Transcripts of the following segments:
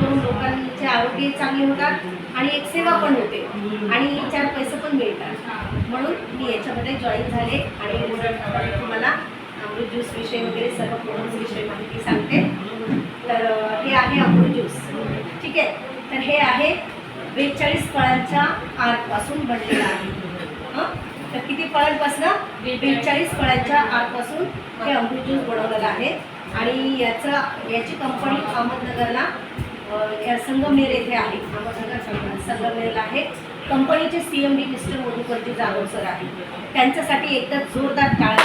करून लोकांचे आरोग्य चांगले होतात आणि एक सेवा पण होते. आणि चार पैसे पण मिळतात. म्हणून मी याच्यामध्ये जॉईन झाले आणि तुम्हाला अमृत ज्यूस विषयी वगैरे सर्व प्रोडक्ट्स विषयी माहिती सांगते. तर हे आहे अमृत ज्यूस ठीक आहे? तर हे आहे बेचाळीस फळांच्या आतपासून बनलेलं आहे. तर किती फळांपासून? बेचाळीस फळांच्या आतपासून हे अमृत ज्यूस बनवलेलं आहे. आणि याचं याची कंपनी अहमदनगरला या संगमनेर येथे आहे अहमदनगर संगमनेरला आहे. कंपनीचे C M D mister Madhukarji Jadhav sir आहे. त्यांच्यासाठी एकदा जोरदार टाळा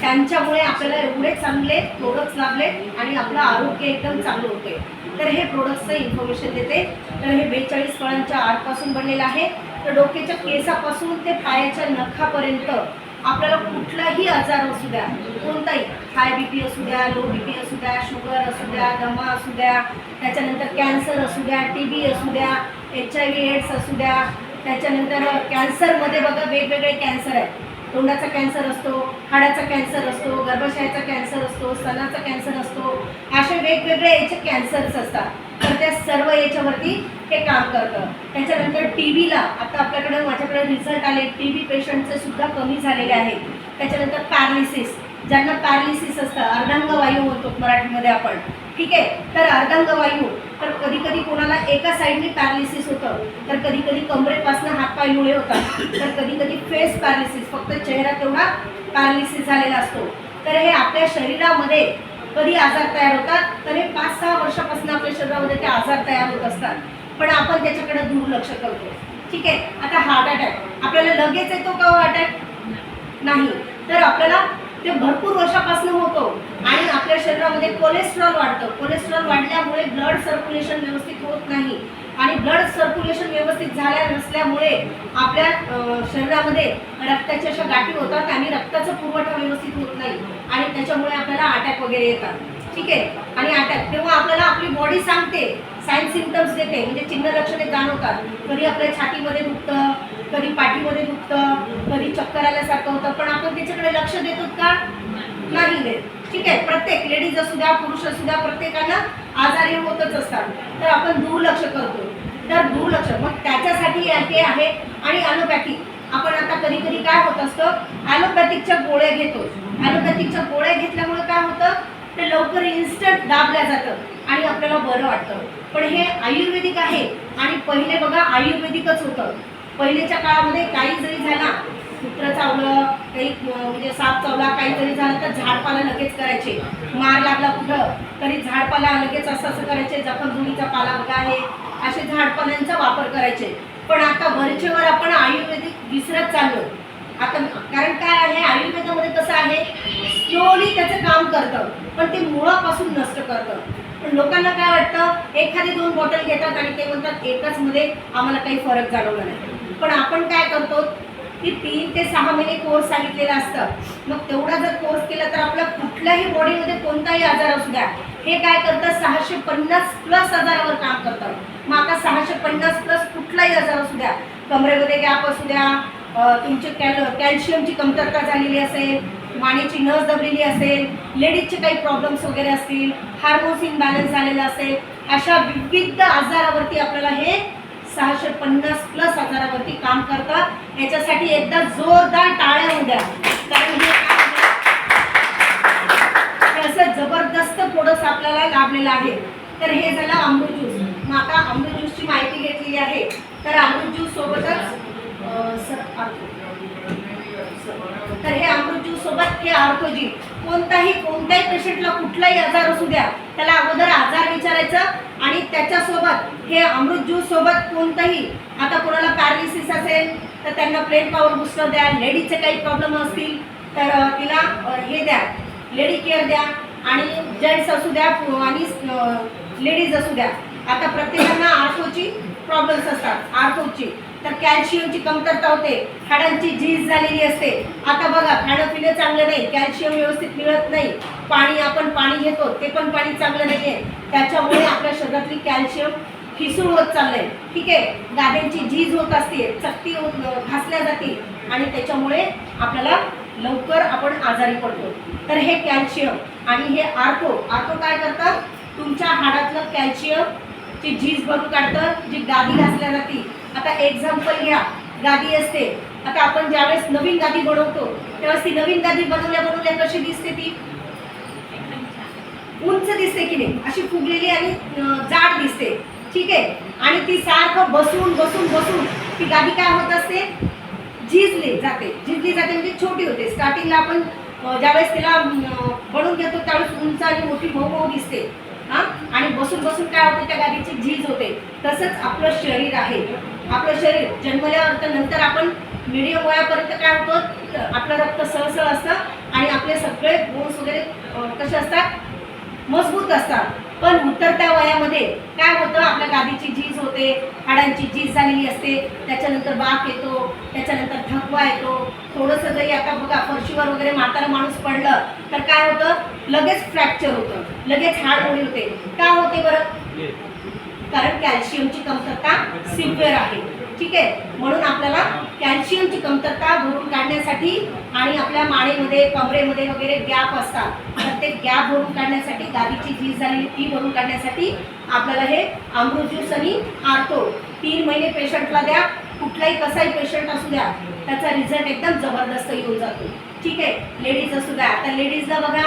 त्यांच्यामुळे आपल्याला एवढे चांगले प्रोडक्ट्स लाभले आणि आपलं आरोग्य एकदम चांगलं होते. तर हे प्रोडक्टचं इन्फॉर्मेशन देते. तर हे बेचाळीस फळांच्या आरपासून बनलेलं आहे. तर डोक्याच्या केसापासून ते पायाच्या नखापर्यंत आपल्याला कुठलाही आजार असू द्या कोणताही हाय बी पी असू द्या लो बी पी असू द्या शुगर असू द्या दमा असू द्या त्याच्यानंतर कॅन्सर असू द्या टी बी असू द्या एच आय व्ही एड्स असू द्या त्याच्यानंतर कॅन्सरमध्ये बघा वेगवेगळे कॅन्सर आहेत. तोंडाचा कॅन्सर असतो हाडाचा कॅन्सर असतो गर्भाशयाचा कॅन्सर असतो स्तनाचा कॅन्सर असतो असे वेगवेगळे याचे कॅन्सर्स असतात. तर त्या सर्व याच्यावरती हे काम करतं. त्याच्यानंतर टी व्हीला आता आपल्याकडे माझ्याकडे रिझल्ट आले. टी व्ही पेशंटचे सुद्धा कमी झालेले आहेत. त्याच्यानंतर पॅरालिसिस ज्यांना पॅरालिसिस असतं अर्धांगवायू होतो मराठीमध्ये आपण. ठीक आहे? तर अर्धांगवायू. तर कधी कधी कोणाला एका साईडने पॅरालिसिस होतं. तर कधी कधी कमरेपासून हातपाय मुळे होतात तर कधी कधी फेस पॅरालिसिस फक्त चेहरा तेवढा पॅरालिसिस झालेला असतो. तर हे आपल्या शरीरामध्ये कधी आजार तयार होतात? तर हे पाच सहा वर्षापासून आपल्या शरीरामध्ये ते आजार तयार होत असतात. पण आपण त्याच्याकडे दुर्लक्ष करतो. ठीक आहे? आता हार्ट अटॅक आपल्याला लगेच येतो का हो अटॅक नाही. तर आपल्याला ते भरपूर वर्षापासून होतो. आणि आपल्या शरीरामध्ये कोलेस्ट्रॉल वाढतं. कोलेस्ट्रॉल वाढल्यामुळे ब्लड सर्क्युलेशन व्यवस्थित होत नाही. आणि ब्लड सर्क्युलेशन व्यवस्थित झाल्या नसल्यामुळे आपल्या शरीरामध्ये रक्ताच्या अशा गाठी होतात आणि रक्ताचा पुरवठा व्यवस्थित होत नाही. आणि त्याच्यामुळे आपल्याला अटॅक वगैरे येतात. ठीक आहे? आणि अटॅक तेव्हा आपल्याला आपली बॉडी सांगते. साईन सिमटम्स देते. म्हणजे चिन्ह लक्षणे जाणवतात. कधी आपल्या छातीमध्ये दुखतं कधी पाठीमध्ये दुखतं कधी चक्कर आल्यासारखं होतं. पण आपण त्याच्याकडे लक्ष देतो का? नाही देत. ठीक आहे? प्रत्येक लेडीज असू द्या पुरुष असू द्या प्रत्येकाला आजार हे होतच असतात. तर आपण दुर्लक्ष करतो. तर दुर्लक्ष. मग त्याच्यासाठी हे आहे. आणि ॲलोपॅथिक आपण आता कधी कधी काय होत असतं? ॲलोपॅथिकच्या गोळ्या घेतो. ॲलोपॅथिकच्या गोळ्या घेतल्यामुळे काय होतं? ते लवकर इन्स्टंट दाबल्या जातं आणि आपल्याला बरं वाटतं. पण हे आयुर्वेदिक आहे आणि पहिले बघा आयुर्वेदिकच होतं. पहिलेच्या काळामध्ये काही जरी झाला कुत्र चावलं काही म्हणजे साप चावला काही जरी झालं तर झाडपाला लगेच करायचे. मार लागला कुठं तरी झाडपाला लगेच असं असं करायचे जखमजुळीचा पाला बघा आहे असे झाडपाल्यांचा वापर करायचे. पण आता वरचेवर आपण आयुर्वेदिक विसरत चाललो. आता कारण काय आहे आयुर्वेदामध्ये कसं आहे स्लोली त्याचं काम करतं. पण ते मुळापासून नष्ट करतं. पण लोकांना काय वाटतं? एखादी दोन बॉटल घेतात आणि ते म्हणतात एकाच मध्ये आम्हाला काही फरक जाणवला नाही. पण आपण काय करतो? की तीन ते सहा महिने कोर्स सांगितलेला असतं. मग तेवढा जर कोर्स केला तर आपल्या कुठल्याही बॉडीमध्ये कोणताही आजार असू द्या. हे काय करतं? सहाशे पन्नास प्लस आजारावर काम करतं. मग आता सहाशे पन्नास प्लस कुठलाही आजार असू द्या. कमरेमध्ये गॅप असू द्या. तुमचे कॅल कॅल्शियमची कमतरता झालेली असेल. मानेची नस दबलेली असेल लेडीजचे काही प्रॉब्लेम्स वगैरे असतील हार्मोन्स इनबॅलन्स झालेला असेल अशा विविध आजारावरती आपल्याला हे सहाशे पन्नास प्लस आजारावरती काम करतात याच्यासाठी एकदा जोरदार टाळ्या होऊ द्या कारण हे असं जबरदस्त प्रोडक्ट आपल्याला लाभलेलं आहे. तर हे झालं अमृत ज्यूस मग आता अमृत ज्यूसची माहिती घेतलेली आहे. तर अमृत ज्यूस सोबतच तर हे अमृत सोबत हे आर्थोजी कोणताही कोणत्याही पेशंटला कुठलाही आजार असू द्या त्याला अगोदर आजार विचारायचं आणि त्याच्यासोबत हे अमृत ज्यूस सोबत कोणताही आता कोणाला पॅरालिसिस असेल तर त्यांना प्लेन पॉवर बुस्टर द्या. लेडीजचे काही प्रॉब्लेम असतील तर तिला हे द्या. लेडी केअर द्या आणि जेंट्स असू द्या आणि लेडीज असू द्या. आता प्रत्येकांना आर्थोची प्रॉब्लेम्स असतात. आर्थोची तर कॅल्शियमची कमतरता होते. हाडांची झीज झालेली असते. आता बघा खाणं पिणं चांगलं नाही कॅल्शियम व्यवस्थित मिळत नाही. पाणी आपण पाणी घेतो ते पण पाणी चांगलं नाही आहे त्याच्यामुळे आपल्या शरीरातली कॅल्शियम ठिसूळ होत चाललंय. ठीक आहे? गाद्यांची झीज होत असते चकती होत घासल्या जाते आणि त्याच्यामुळे आपल्याला लवकर आपण आजारी पडतो. तर हे कॅल्शियम आणि हे आर्थो आर्थो काय करतात? तुमच्या हाडातलं कॅल्शियम ची झीज भरून काढतं जी गादी घासल्या जाती. आता एक्झाम्पल घ्या. गादी असते. आता आपण ज्यावेळेस नवीन गादी बनवतो त्यावेळेस ती नवीन गादी बनवल्या बनवल्या कशी दिसते ती? उंच दिसते की नाही? अशी फुगलेली आणि जाड दिसते. ठीक आहे? आणि ती सारखं बसून बसून बसून ती गादी काय होत असते? झिजली जाते. झिजली जाते म्हणजे छोटी होते. स्टार्टिंगला आपण ज्यावेळेस तिला बनवून घेतो त्यावेळेस उंच आणि मोठी मऊ मऊ दिसते. हां? आणि बसून बसून काय होते? त्या गादीची झीज होते. तसंच आपलं शरीर आहे. आपलं शरीर जन्मल्यावर तर नंतर आपण मिडियम वयापर्यंत काय होतं? आपलं रक्त सळसळ असतं आणि आपले सगळे बोन्स वगैरे कसे असतात? मजबूत असतात. पण उतरत्या वयामध्ये काय होतं? आपल्या गादीची झीज होते हाडांची झीज झालेली असते. त्याच्यानंतर बाक येतो त्याच्यानंतर थकवा येतो. थोडंसं जरी आता बघा फरशीवर वगैरे म्हातारा माणूस पडलं तर काय होतं? लगेच फ्रॅक्चर होतं. लगेच हाड मोडी होते. का होते बरं? कारण कॅल्शियमची कमतरता सिव्हिअर आहे. ठीक आहे? म्हणून आपल्याला कॅल्शियमची कमतरता भरून काढण्यासाठी आणि आपल्या माळेमध्ये कमरेमध्ये वगैरे गॅप असतात. तर ते गॅप भरून काढण्यासाठी गादीची झीज झालेली ती भरून काढण्यासाठी आपल्याला हे अमृत ज्यूस आणि आर्थो तीन महिने पेशंटला द्या. कुठलाही कसाही पेशंट असू द्या त्याचा रिझल्ट एकदम जबरदस्त येऊन जातो. ठीक आहे? लेडीज असू द्या. आता लेडीजला बघा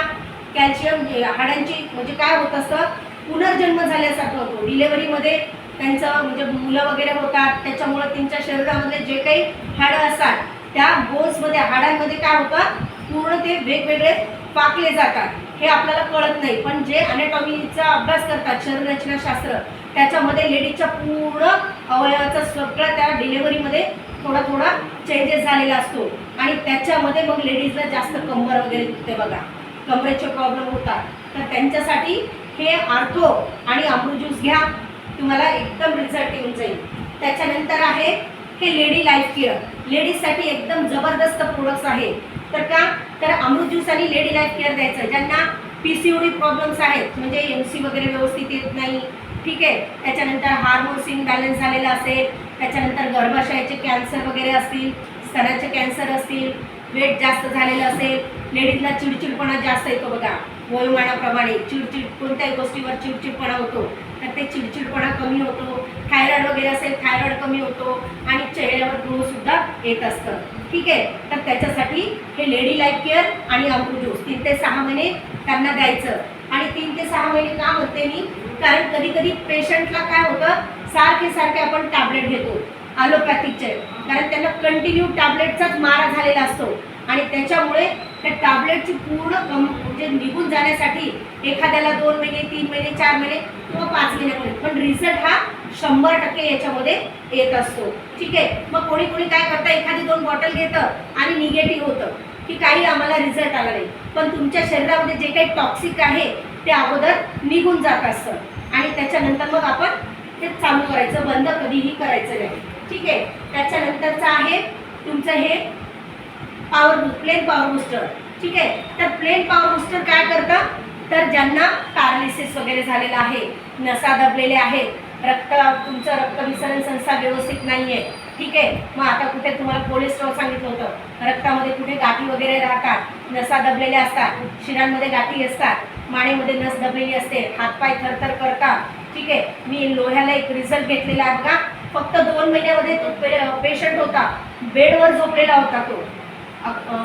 कॅल्शियम हाडांची म्हणजे काय होत असतं? पुनर्जन्म झाल्यासारखं होतो. डिलेवरीमध्ये त्यांचं म्हणजे मुलं वगैरे होतात. त्याच्यामुळं त्यांच्या शरीरामध्ये जे काही हाडं असतात त्या बोन्समध्ये हाडांमध्ये काय होतं? पूर्ण ते वेगवेगळे पाकले जातात. हे आपल्याला कळत नाही. पण जे अनेटॉमीचा अभ्यास करतात शरीररचनाशास्त्र त्याच्यामध्ये लेडीजच्या पूर्ण अवयवाचा सगळं त्या डिलेवरीमध्ये थोडा थोडा चेंजेस झालेला असतो. आणि त्याच्यामध्ये मग लेडीजला जास्त कंबर वगैरे दुखते बघा. कमरेचे प्रॉब्लेम होतात. तर त्यांच्यासाठी हे आर्थो आणि अमृत ज्यूस घ्या तुम्हाला एकदम रिझल्ट येऊन जाईल. त्याच्यानंतर आहे हे लेडी लाईफ केअर लेडीजसाठी एकदम जबरदस्त प्रोडक्ट्स आहे तर का? तर अमृत ज्यूस आणि लेडी लाईफ केअर द्यायचं. ज्यांना P C OD D problems आहेत म्हणजे एम सी वगैरे व्यवस्थित येत नाही ठीक आहे? त्याच्यानंतर हार्मोन्स इनबॅलन्स झालेला असेल त्याच्यानंतर गर्भाशयाचे कॅन्सर वगैरे असतील स्तनाचे कॅन्सर असतील वेट जास्त झालेलं असेल लेडीजला चिडचिडपणा जास्त येतो बघा. वयोमानाप्रमाणे चिडचिड कोणत्याही गोष्टीवर चिडचिडपणा होतो. तर ते चिडचिडपणा कमी होतो. थायरॉइड वगैरे असेल थायरॉइड कमी होतो आणि चेहऱ्यावर ग्रो सुद्धा येत असतं. ठीक आहे? तर त्याच्यासाठी हे लेडी लाईफ केअर आणि अमृत ज्यूस तीन ते सहा महिने त्यांना द्यायचं. आणि तीन ते सहा महिने का म्हणते मी? कारण कधी कधी पेशंटला काय होतं? सारखे सारखे आपण टॅबलेट घेतो. ॲलोपॅथिकचे कारण त्यांना कंटिन्यू टॅबलेटचाच मारा झालेला असतो. आणि त्याच्यामुळे त्या टॅबलेटची पूर्ण कम म्हणजे निघून जाण्यासाठी एखाद्याला दोन महिने तीन महिने चार महिने किंवा पाच महिन्यामध्ये. पण रिझल्ट हा शंभर टक्के याच्यामध्ये येत असतो. ठीक आहे? मग कोणी कोणी काय करतं? एखादी दोन बॉटल घेतं आणि निगेटिव्ह होतं की काही आम्हाला रिझल्ट आला नाही. पण तुमच्या शरीरामध्ये जे काही टॉक्सिक आहे ते अगोदर निघून जात असतं. आणि त्याच्यानंतर मग आपण ते चालू करायचं. बंद कधीही करायचं नाही. ठीक आहे? त्याच्यानंतरचं आहे तुमचं हे पॉवर प्लेन पॉवर बुस्टर ठीक आहे? तर प्लेन पॉवर बुस्टर काय करतं? तर ज्यांना पॅरालिसिस वगैरे झालेला आहे नसा दबलेले आहेत रक्त तुमचं रक्तविसरण संस्था व्यवस्थित नाही आहे ठीक आहे? मग आता कुठे तुम्हाला कोलेस्ट्रॉल सांगितलं होतं. रक्तामध्ये कुठे गाठी वगैरे राहतात नसा दबलेल्या असतात शिरांमध्ये गाठी असतात मानेमध्ये नस दबलेली असते हातपाय थरथर करतात. ठीक आहे? मी लोह्याला एक रिझल्ट घेतलेला आहे बघा. फक्त दोन महिन्यामध्ये तो पे पेशंट होता. बेडवर झोपलेला होता तो.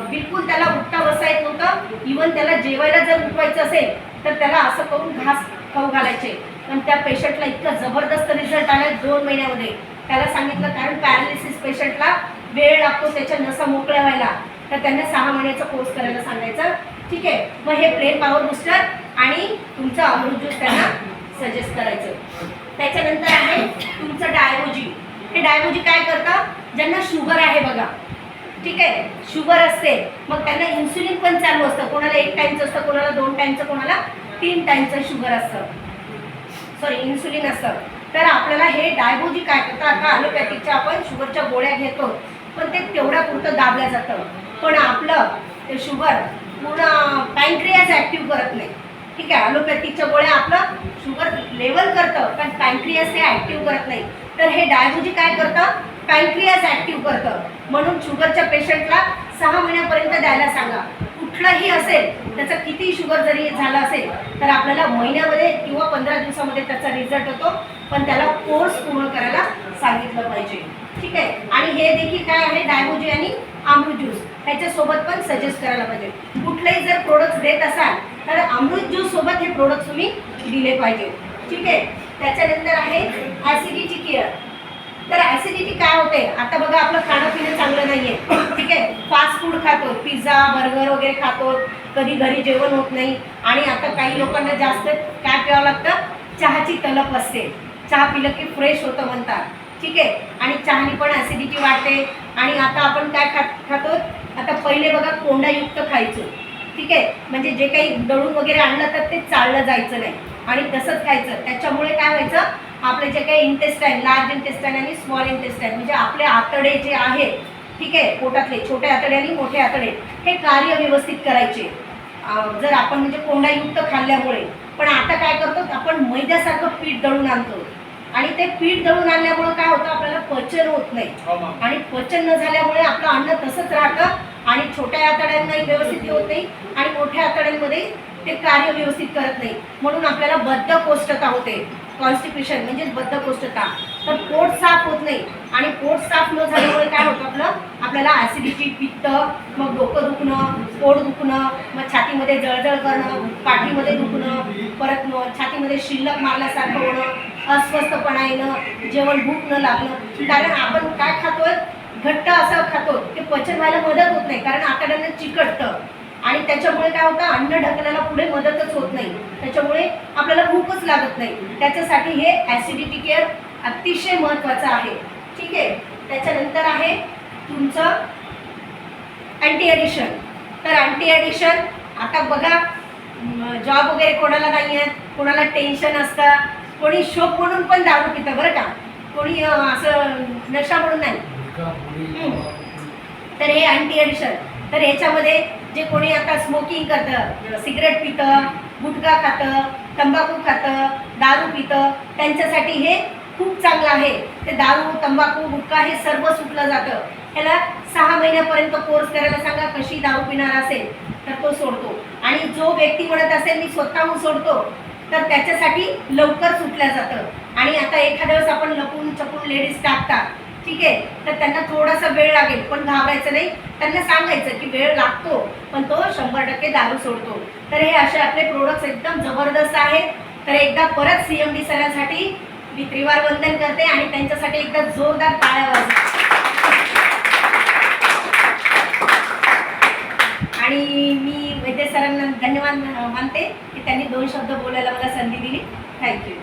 बिलकुल त्याला उठता बसता येत नव्हतं. इवन त्याला जेवायला जर उठवायचं असेल तर त्याला असं करून घास खाऊ घालायचे. पण त्या पेशंटला इतका जबरदस्त रिझल्ट आला दोन महिन्यामध्ये. त्याला सांगितलं कारण पॅरालिसिस पेशंटला वेळ लागतो त्याच्या नसा मोकळ्या व्हायला. तर त्यांना सहा महिन्याचा कोर्स करायला सांगायचं. ठीक आहे? मग हे प्लेन पॉवर बुस्टर आणि तुमचं अमृत ज्यूस त्यांना सजेस्ट करायचं. त्याच्यानंतर आहे तुमचं डायरोजी हे डायरोजी काय करतं? ज्यांना शुगर आहे बघा. ठीक आहे? शुगर असते. मग त्यांना इन्सुलिन पण चालू असतं. कोणाला एक टाईमचं असतं कोणाला दोन टाईमचं कोणाला तीन टाईमचं शुगर असतं. सॉरी इन्सुलिन असतं. तर आपल्याला हे डायबोजी काय करतं? आता ॲलोपॅथिकच्या आपण शुगरच्या गोळ्या घेतो. पण ते तेवढ्या पुरतं दाबलं जातं. पण आपलं ते शुगर पूर्ण पॅन्क्रियाज ॲक्टिव्ह करत नाही. ठीक आहे? ॲलोपॅथिकच्या गोळ्या आपलं शुगर लेवल करतं पण पॅन्क्रियाज हे ॲक्टिव्ह करत नाही. तर हे डायबोजी काय करतं? पॅन्क्रियाज ॲक्टिव्ह करतं. म्हणून शुगरच्या पेशंटला सहा महिन्यापर्यंत द्यायला सांगा. कुठलाही असेल त्याचा किती शुगर जरी झाला असेल तर आपल्याला महिन्यामध्ये किंवा पंधरा दिवसामध्ये त्याचा रिझल्ट होतो. पण त्याला कोर्स पूर्ण करायला सांगितलं पाहिजे. ठीक आहे? आणि हे देखील काय आहे? डायमोजी आणि अमृत ज्यूस. ह्याच्यासोबत पण सजेस्ट करायला पाहिजे. कुठलेही जर प्रोडक्ट्स देत असाल तर अमृत ज्यूस सोबत हे प्रोडक्ट्स तुम्ही दिले पाहिजे. ठीक आहे? त्याच्यानंतर आहे ॲसिडिटी केअर तर ॲसिडिटी काय होते? आता बघा आपलं खाणं पिणं चांगलं नाहीये. ठीक आहे? फास्ट फूड खातो पिझ्झा बर्गर वगैरे खातो. कधी घरी जेवण होत नाही. आणि आता काही लोकांना जास्त काय प्यावं लागतं? चहाची तलप असते. चहा पिलं की फ्रेश होतं म्हणतात. ठीक आहे? आणि चहानी पण ॲसिडिटी वाढते. आणि आता आपण काय खात खातो? आता पहिले बघा कोंडायुक्त खायचो. ठीक आहे? म्हणजे जे काही दळून वगैरे आणलं तर ते चाललं जायचं नाही. आणि तसंच खायचं. त्याच्यामुळे काय व्हायचं? आपले जे काही इंटेस्टाईन लार्ज इंटेस्टाईन आणि स्मॉल इंटेस्टाईन म्हणजे आपले आतडे जे आहेत ठीक आहे पोटातले छोटे आतडे आणि मोठे आतडे हे कार्य व्यवस्थित करायचे. जर आपण म्हणजे कोंडायुक्त खाल्ल्यामुळे. पण आता काय करतो आपण मैद्यासारखं पीठ दळून आणतो. आणि ते पीठ दळून आणल्यामुळे काय होतं आपल्याला पचन होत नाही. आणि पचन न झाल्यामुळे आपलं अन्न तसंच राहतं आणि छोट्या आतड्यांनाही व्यवस्थित होत नाही आणि मोठ्या आतड्यांमध्ये ते कार्य व्यवस्थित करत नाही. म्हणून आपल्याला बद्धकोष्ठता होते. कॉन्स्टिप्युशन म्हणजे बद्धकोष्ठता. तर पोट साफ होत नाही आणि पोट साफ न झाल्यामुळे काय होतं आपलं? आपल्याला ॲसिडिटी पित्त मग डोकं दुखणं पोट दुखणं मग छातीमध्ये जळजळ करणं पाठीमध्ये दुखणं परत मग छातीमध्ये शिल्लक मारल्यासारखं होणं अस्वस्थपणा येणं जेवण भूक न लागणं. कारण आपण काय खातोय? घट्ट असं खातो ते पचन व्हायला मदत होत नाही. कारण आतड्यांना चिकटतं. आणि त्याच्यामुळे काय होतं अन्न ढकलायला पुढे मदतच होत नाही. त्याच्यामुळे आपल्याला भूकच लागत नाही. त्याच्यासाठी हे ॲसिडिटी केअर अतिशय महत्त्वाचं आहे. ठीक आहे? त्याच्यानंतर आहे तुमचं अँटी ॲडिशन तर अँटी ॲडिशन आता बघा जॉब वगैरे कोणाला नाही आहेत कोणाला टेन्शन असतं कोणी शोक म्हणून पण दारू पितं बरं का? कोणी असं नशा म्हणून नाही. तर हे अँटी ॲडिशन तर याच्यामध्ये जे कोणी आता स्मोकिंग करतं सिगरेट पितं गुटखा खातं तंबाखू खातं दारू पितं त्यांच्यासाठी हे खूप चांगलं आहे. ते दारू तंबाखू गुटखा हे सर्व सुटलं जातं. ह्याला सहा महिन्यापर्यंत कोर्स करायला सांगा कशी दारू पिणार असेल तर तो सोडतो. आणि जो व्यक्ती म्हणत असेल मी स्वतःहून सोडतो तर त्याच्यासाठी लवकर सुटलं जातं. आणि आता एखाद्या वेळेस आपण लपून चपून लेडीज टाकतात. ठीक आहे? तर त्यांना थोडासा वेळ लागेल पण घाबरायचं नाही. त्यांना सांगायचं की वेळ लागतो पण तो शंभर टक्के दारू सोडतो. तर हे असे आपले प्रोडक्ट्स एकदम जबरदस्त आहेत. तर एकदा परत सी एम डी सरांसाठी मी त्रिवार वंदन करते आणि त्यांच्यासाठी एकदा जोरदार टाळ्या वाजवा. आणि मी वैद्य सरांना धन्यवाद मानते की त्यांनी दोन शब्द बोलायला मला संधी दिली. थँक्यू